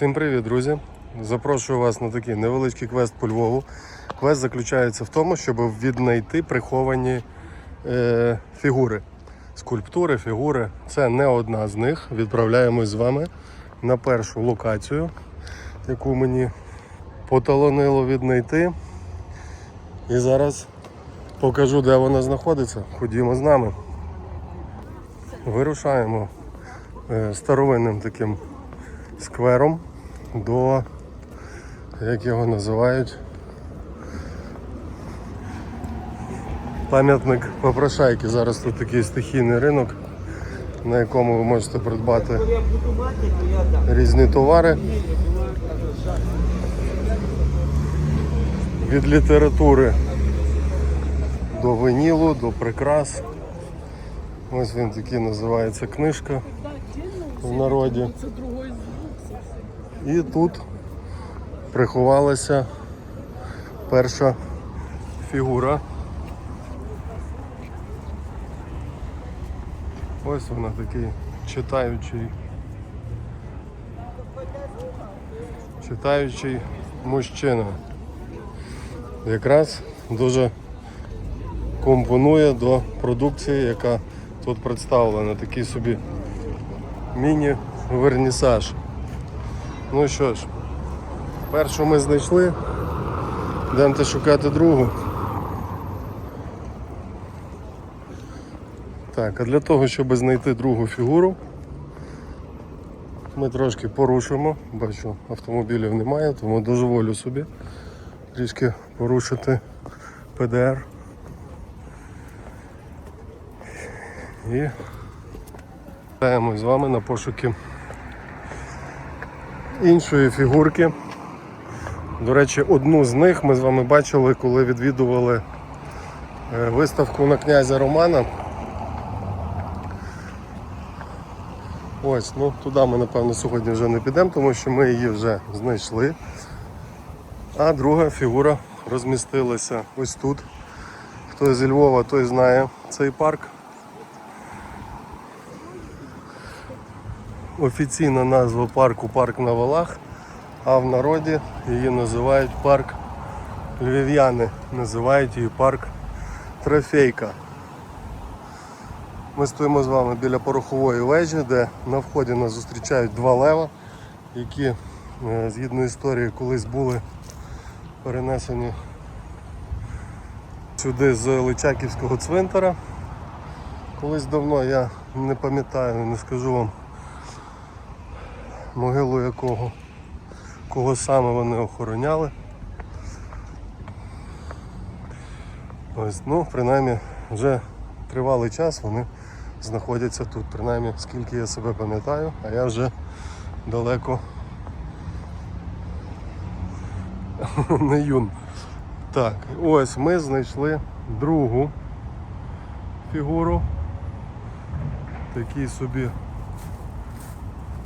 Всім привіт, друзі! Запрошую вас на такий невеличкий квест по Львову. Квест заключається в тому, щоб віднайти приховані е, фігури. Скульптури, фігури. Це не одна з них. Відправляємось з вами на першу локацію, яку мені поталонило віднайти. І зараз покажу, де вона знаходиться. Ходімо з нами. Вирушаємо е, старовинним таким сквером до, як його називають, пам'ятник попрошайки. Зараз тут такий стихійний ринок, на якому ви можете придбати різні товари. Від літератури до винілу, до прикрас. Ось він такий називається книжка в народі. І тут приховалася перша фігура. Ось вона такий читаючий. Читаючий мужчина. Якраз дуже компонує до продукції, яка тут представлена. Такий собі міні-вернісаж. Ну що ж, першу ми знайшли. Йдемо шукати другу. Так, а для того, щоб знайти другу фігуру, ми трошки порушимо. Бачу, автомобілів немає, тому дозволю собі трішки порушити ПДР. І йдемо з вами на пошуки іншої фігурки. До речі, одну з них ми з вами бачили, коли відвідували е, виставку на князя Романа. Ось, ну туди ми напевно сьогодні вже не підемо, тому що ми її вже знайшли. А друга фігура розмістилася ось тут. Хто зі Львова, той знає цей парк. Офіційна назва парку парк на валах, а в народі її називають парк львів'яни, називають її парк Трофейка. Ми стоїмо з вами біля порохової вежі, де на вході нас зустрічають два лева, які е, згідно історії колись були перенесені сюди з Личаківського цвинтара. Колись давно я не пам'ятаю, не скажу вам могилу якого, кого саме вони охороняли. Ось, ну, принаймні, вже тривалий час вони знаходяться тут, принаймні, скільки я себе пам'ятаю, а я вже далеко не юн. Так, ось ми знайшли другу фігуру. Такий собі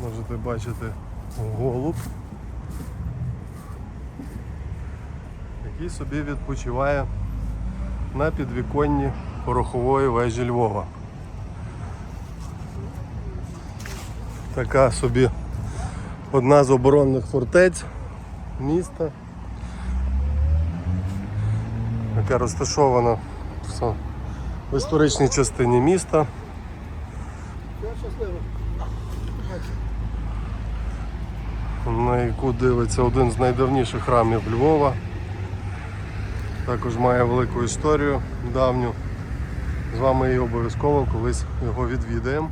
можете бачити голуб, який собі відпочиває на підвіконні порохової вежі Львова. Така собі одна з оборонних фортець міста, яка розташована в історичній частині міста. На яку дивиться один з найдавніших храмів Львова. Також має велику історію давню. З вами її обов'язково колись його відвідаємо.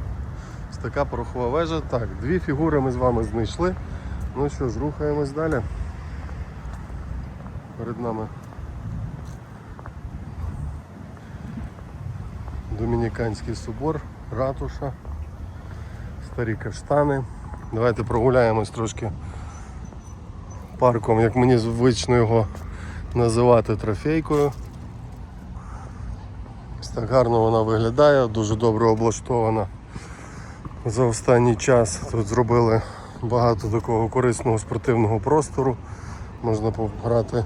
Ось така порохова вежа. Так, дві фігури ми з вами знайшли. Ну що ж, рухаємось далі. Перед нами Домініканський собор, ратуша, старі каштани. Давайте прогуляємось трошки парком, як мені звично його називати трофейкою. Так гарно вона виглядає, дуже добре облаштована за останній час. Тут зробили багато такого корисного спортивного простору. Можна пограти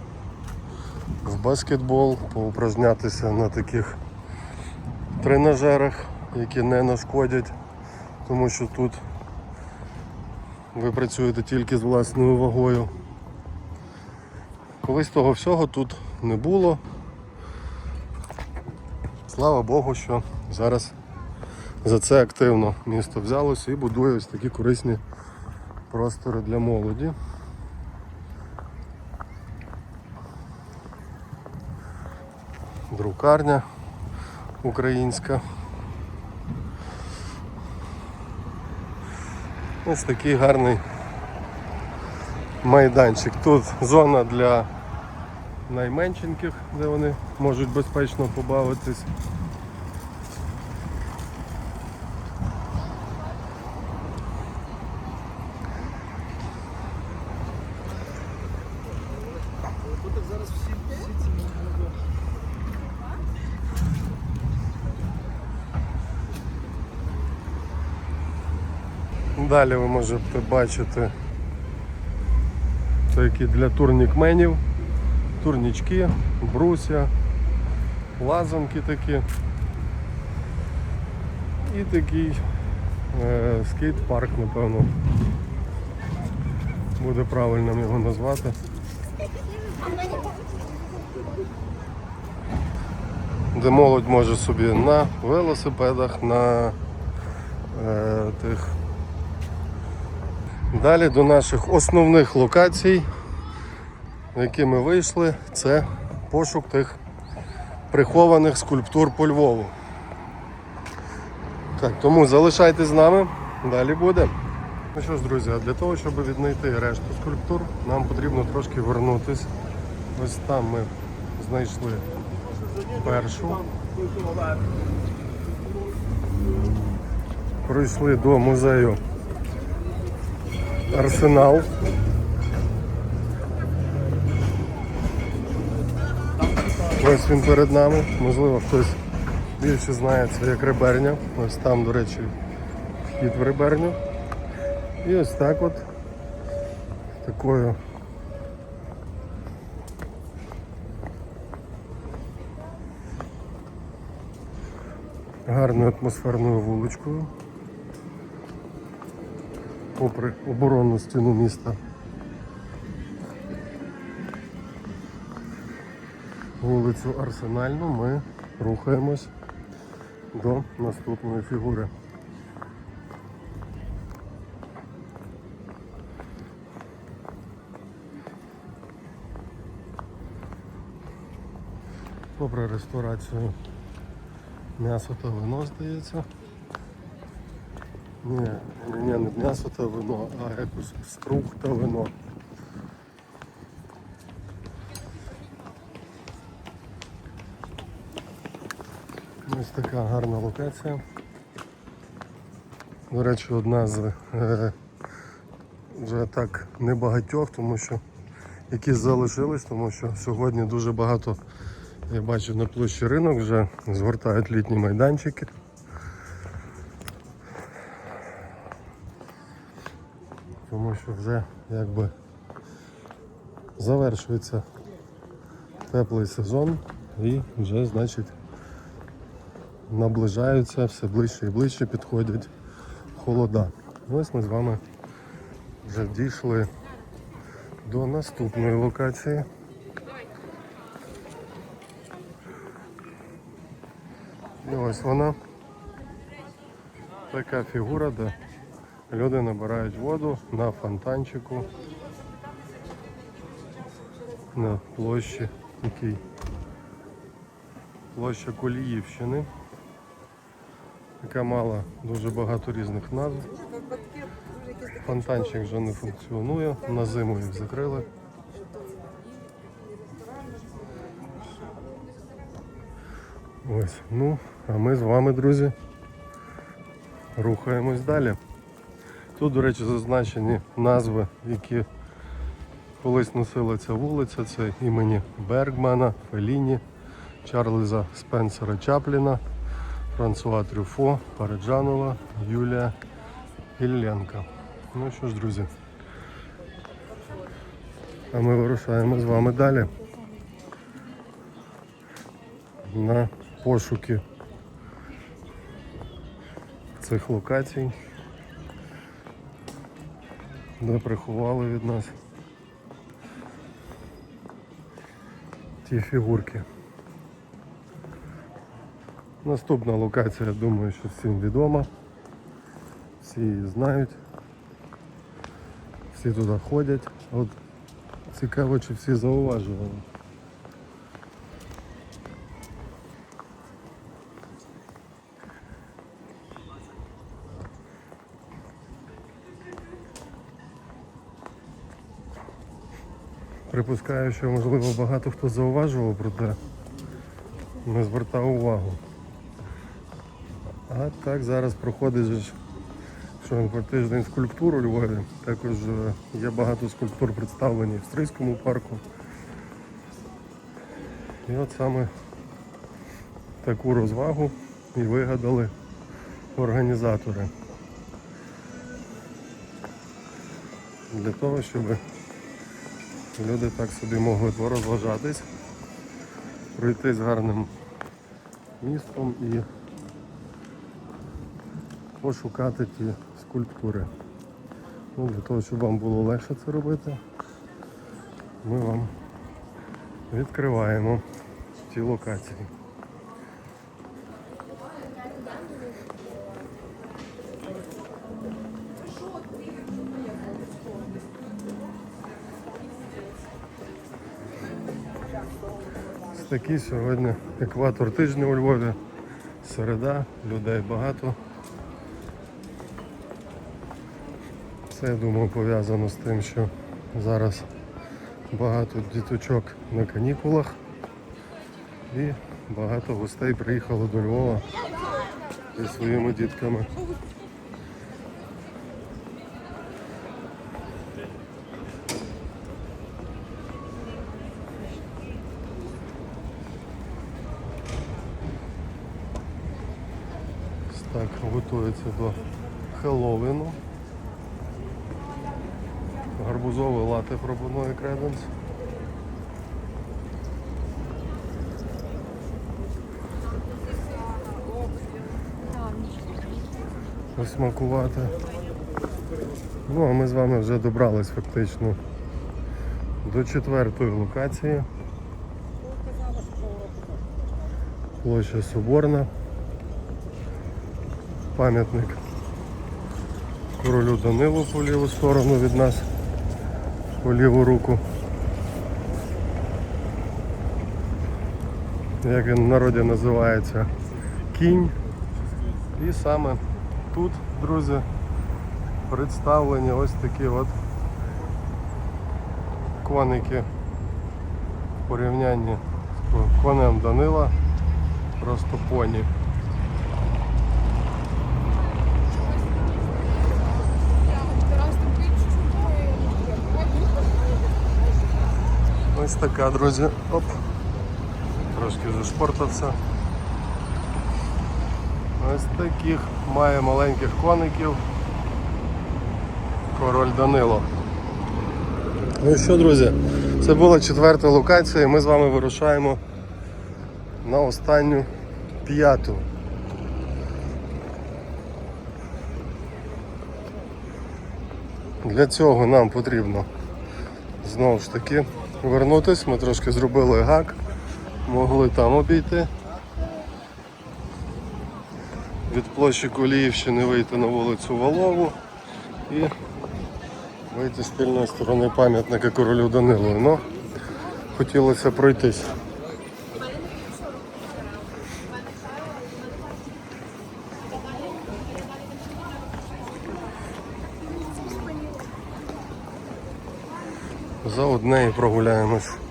в баскетбол, поупражнятися на таких тренажерах, які не нашкодять, тому що тут ви працюєте тільки з власною вагою. Колись того всього тут не було. Слава Богу, що зараз за це активно місто взялося і будує ось такі корисні простори для молоді. Друкарня українська. Ось такий гарний майданчик. Тут зона для найменшеньких, де вони можуть безпечно побавитись. Далі ви можете бачити такі для турнікменів, турнічки, бруся, лазанки такі. І такий е, скейт-парк, напевно. Буде правильно його назвати. Де молодь може собі на велосипедах, на е, тих Далі до наших основних локацій, на які ми вийшли, це пошук тих прихованих скульптур по Львову. Так, тому залишайтесь з нами, далі буде. Ну що ж, друзі, для того, щоб віднайти решту скульптур, нам потрібно трошки вернутись. Ось там ми знайшли першу. Пройшли до музею Арсенал. Ось він перед нами. Можливо, хтось більше знає це як реберня. Ось там, до речі, вхід в реберню. І ось так от такою гарною атмосферною вуличкою попри оборонну стіну міста. Вулицю Арсенальну ми рухаємось до наступної фігури. Попри реставрацію м'ясо та вино здається. Ні, ні, не м'ясо та вино, а якось струх та вино. Ось така гарна локація. До речі, одна з е, вже так небагатьох, тому що які залишились, тому що сьогодні дуже багато, я бачу на площі ринок вже згортають літні майданчики. тому що вже якби завершується теплий сезон і вже значить наближаються все ближче і ближче підходять холода. Ось ми з вами вже дійшли до наступної локації. І ось вона. Така фігура, де Люди набирають воду на фонтанчику на площі, який площа Коліївщини, яка мала дуже багато різних назв. Фонтанчик вже не функціонує, на зиму їх закрили. Ось, ну, а ми з вами, друзі, рухаємось далі. Тут, до речі, зазначені назви, які колись носила ця вулиця. Це імені Бергмана, Феліні, Чарльза Спенсера Чапліна, Франсуа Трюфо, Параджанова, Юлія Ілленка. Ну що ж, друзі, а ми вирушаємо з вами далі на пошуки цих локацій. де приховали від нас ті фігурки. Наступна локація, думаю, що всім відома. Всі її знають. Всі туди ходять. От цікаво, чи всі зауважували. Припускаю, що можливо багато хто зауважував, проте не звертав увагу. А так зараз проходить що про тиждень скульптур у Львові. Також е, є багато скульптур представлені в Стрийському парку. І от саме таку розвагу і вигадали організатори. Для того, щоб люди так собі могли порозважатись, пройти з гарним містом і пошукати ті скульптури. Ну, для того, щоб вам було легше це робити, ми вам відкриваємо ті локації. Такий сьогодні екватор тижня у Львові. Середа, людей багато. Це, я думаю, пов'язано з тим, що зараз багато діточок на канікулах і багато гостей приїхало до Львова зі своїми дітками. Так, готується до Хеллоуіну. Гарбузове лате пропонує креденс. Посмакувати. Ну, а ми з вами вже добрались фактично до четвертої локації. Площа Соборна. Пам'ятник королю Данилу по ліву сторону від нас, по ліву руку. Як він в народі називається кінь. І саме тут, друзі, представлені ось такі от коники в порівнянні з конем Данила, просто поні. Ось така, друзі. Оп. Трошки зашпортався. Ось таких має маленьких коників. Король Данило. Ну що, друзі, це була четверта локація і ми з вами вирушаємо на останню п'яту. Для цього нам потрібно знову ж таки вернутись. Ми трошки зробили гак, могли там обійти. Від площі Коліївщини вийти на вулицю Валову і вийти з тильної сторони пам'ятника королю Данилу. Ну, хотілося пройтись. За одне і прогуляємось.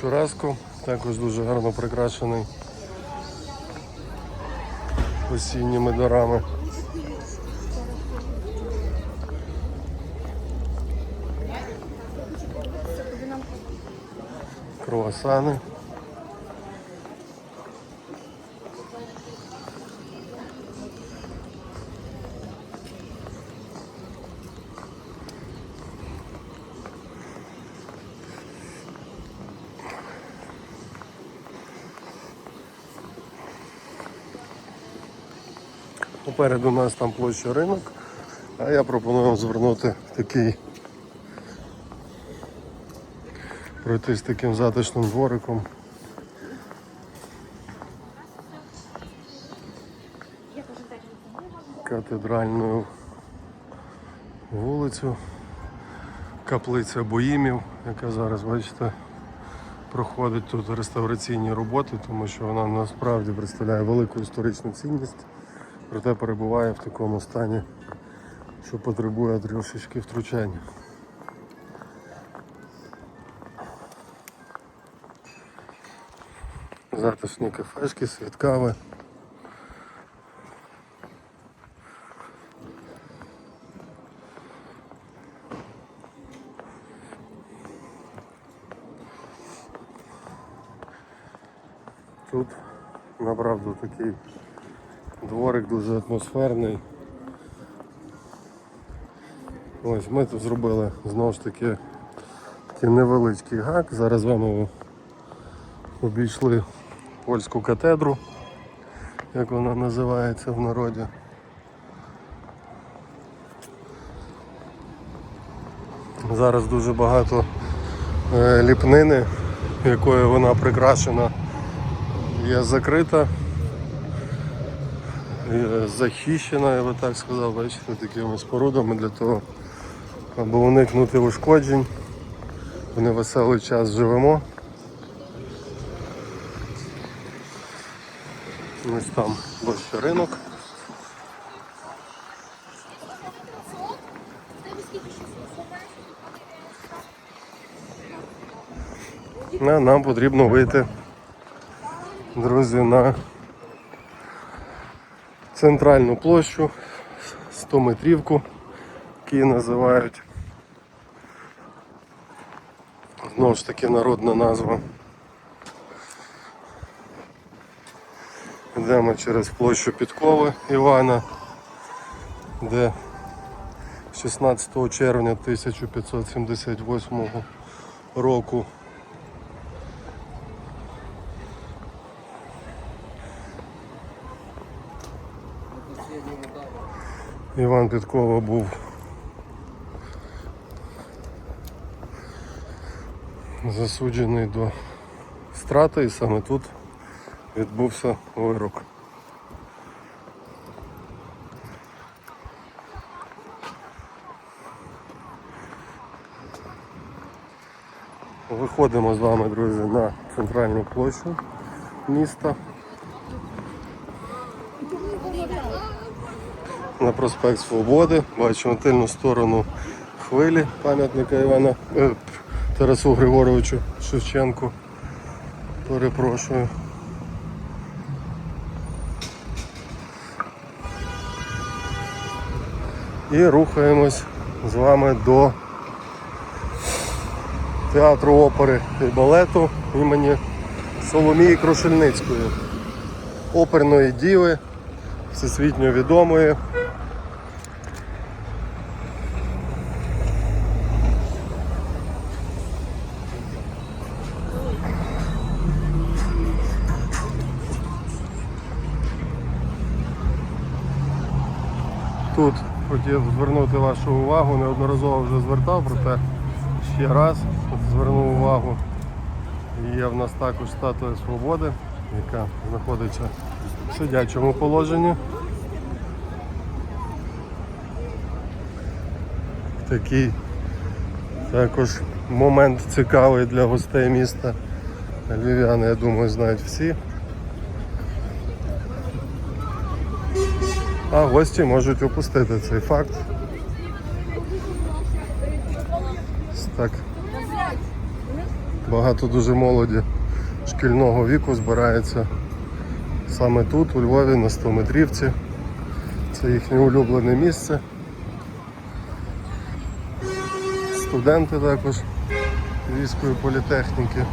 Чураску, також дуже гарно прикрашений осінніми дарами. Круасани. Попереду нас там площа ринок, а я пропоную вам звернути такий пройти з таким затишним двориком. Катедральною вулицю, каплиця Боїмів, яка зараз, бачите, проходить тут реставраційні роботи, тому що вона насправді представляє велику історичну цінність, проте перебуває в такому стані, що потребує трошечки втручання. Затишні кафешки, світ кави. Тут направду такий дворик дуже атмосферний. Ось ми тут зробили знову ж таки такий невеличкий гак. Зараз з вами обійшли польську катедру, як вона називається в народі. Зараз дуже багато е, ліпнини, якою вона прикрашена, є закрита, захищена, я би так сказав, бачите, такими спорудами для того, аби уникнути ушкоджень. В невеселий час живемо. Ось там площа ринок. Нам потрібно вийти, друзі, на центральну площу 100 метрівку, які називають. Знову ж таки народна назва. Йдемо через площу Підкови Івана, де 16 червня 1578 року Іван Підкова був засуджений до страти і саме тут відбувся вирок. Виходимо з вами, друзі, на центральну площу міста. На проспект Свободи. Бачимо тильну сторону хвилі пам'ятника Івана е, Тарасу Григоровичу Шевченку. Перепрошую. І рухаємось з вами до театру опери і балету імені Соломії Крушельницької, оперної діви, всесвітньо відомої. Хотів звернути вашу увагу, неодноразово вже звертав, проте ще раз звернув увагу. Є в нас також статуя свободи, яка знаходиться в сидячому положенні. Такий також момент цікавий для гостей міста. Львів'яни, я думаю, знають всі. А гості можуть опустити цей факт. Так. Багато дуже молоді шкільного віку збирається саме тут, у Львові, на 100 метрівці. Це їхнє улюблене місце. Студенти також Львівської політехніки.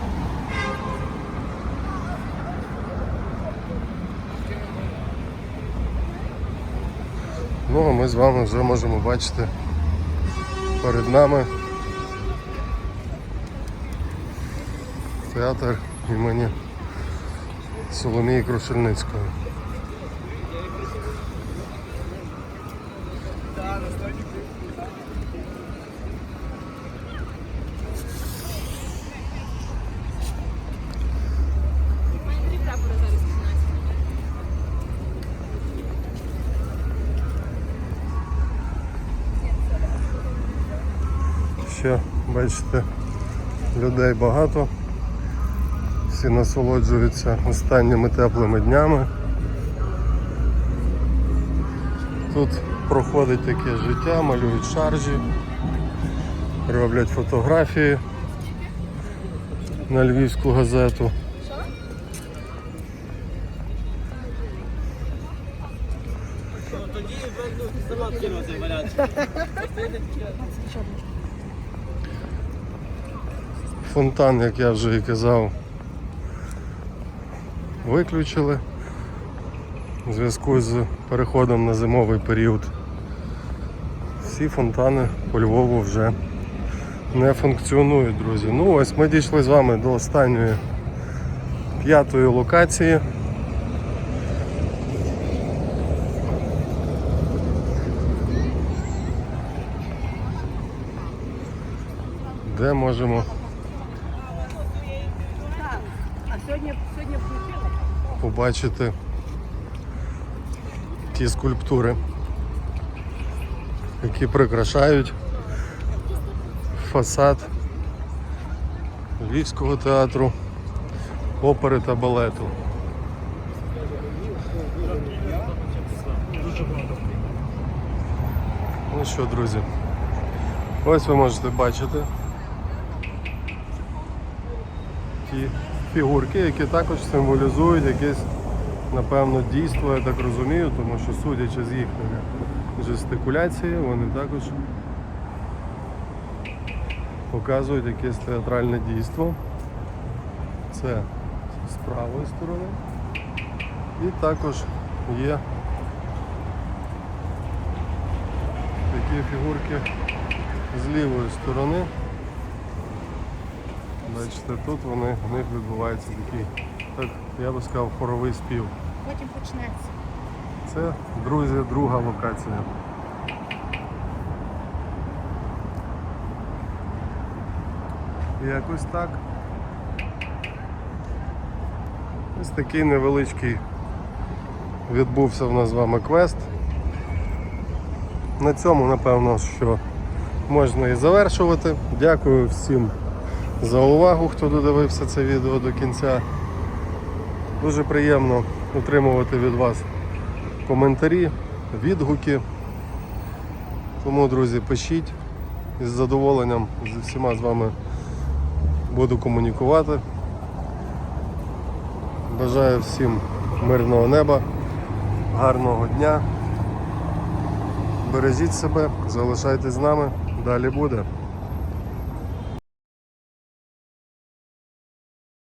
Ну а ми з вами вже можемо бачити перед нами театр імені Соломії Крушельницької. Бачите, людей багато. Всі насолоджуються останніми теплими днями. Тут проходить таке життя, малюють шаржі, роблять фотографії на львівську газету. Фонтан, як я вже і казав, виключили у зв'язку з переходом на зимовий період. Всі фонтани по Львову вже не функціонують, друзі. Ну ось ми дійшли з вами до останньої п'ятої локації. Де можемо А сьогодні, сьогодні включила? побачити ті скульптури, які прикрашають фасад Львівського театру опери та балету. Ну що, друзі, ось ви можете бачити ті фігурки, які також символізують якесь, напевно, дійство, я так розумію, тому що судячи з їхньої жестикуляції, вони також показують якесь театральне дійство. Це з правої сторони. І також є такі фігурки з лівої сторони. Бачите, тут вони, в них відбувається такий, так я би сказав, хоровий спів. Потім почнеться. Це, друзі, друга локація. Якось так. Ось такий невеличкий відбувся в нас з вами квест. На цьому, напевно, що можна і завершувати. Дякую всім за увагу, хто додивився це відео до кінця. Дуже приємно отримувати від вас коментарі, відгуки. Тому, друзі, пишіть. Із задоволенням зі всіма з вами буду комунікувати. Бажаю всім мирного неба, гарного дня. Бережіть себе, залишайтесь з нами, далі буде.